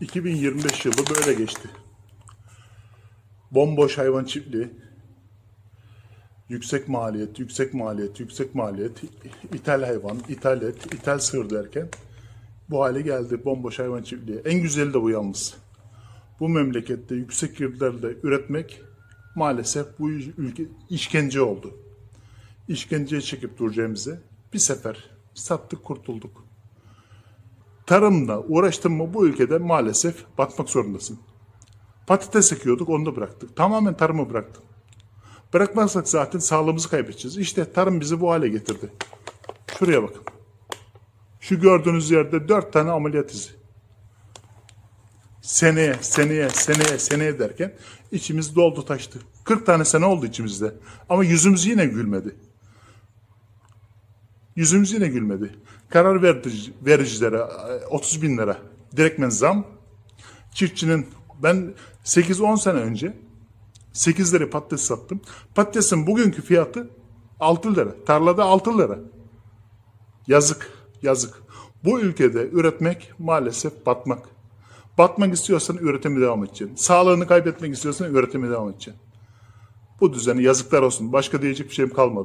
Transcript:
2025 yılı böyle geçti. Bomboş hayvan çiftliği, yüksek maliyet, yüksek maliyet, yüksek maliyet, ithal hayvan, ithal et, ithal sığır derken bu hale geldi bomboş hayvan çiftliği. En güzeli de bu yalnız. Bu memlekette yüksek girdilerle üretmek maalesef bu ülke işkence oldu. İşkenceye çekip duracağımıza bir sefer sattık kurtulduk. Tarımla uğraştın mı bu ülkede maalesef batmak zorundasın. Patates ekiyorduk onu da bıraktık. Tamamen tarımı bıraktık. Bırakmazsak zaten sağlığımızı kaybedeceğiz. İşte tarım bizi bu hale getirdi. Şuraya bakın. Şu gördüğünüz yerde dört tane ameliyat izi. Seneye, seneye, seneye, seneye derken içimiz doldu taştı. 40 tane sene oldu içimizde. Ama yüzümüz yine gülmedi. Yüzümüz yine gülmedi. Karar verici, vericilere e, 30 bin lira direktmen zam. Çiftçinin ben 8-10 sene önce 8 lira patates sattım. Patatesin bugünkü fiyatı 6 lira. Tarlada 6 lira. Yazık, yazık. Bu ülkede üretmek maalesef batmak. Batmak istiyorsan üretime devam edeceksin. Sağlığını kaybetmek istiyorsan üretime devam edeceksin. Bu düzeni yazıklar olsun. Başka diyecek bir şeyim kalmadı.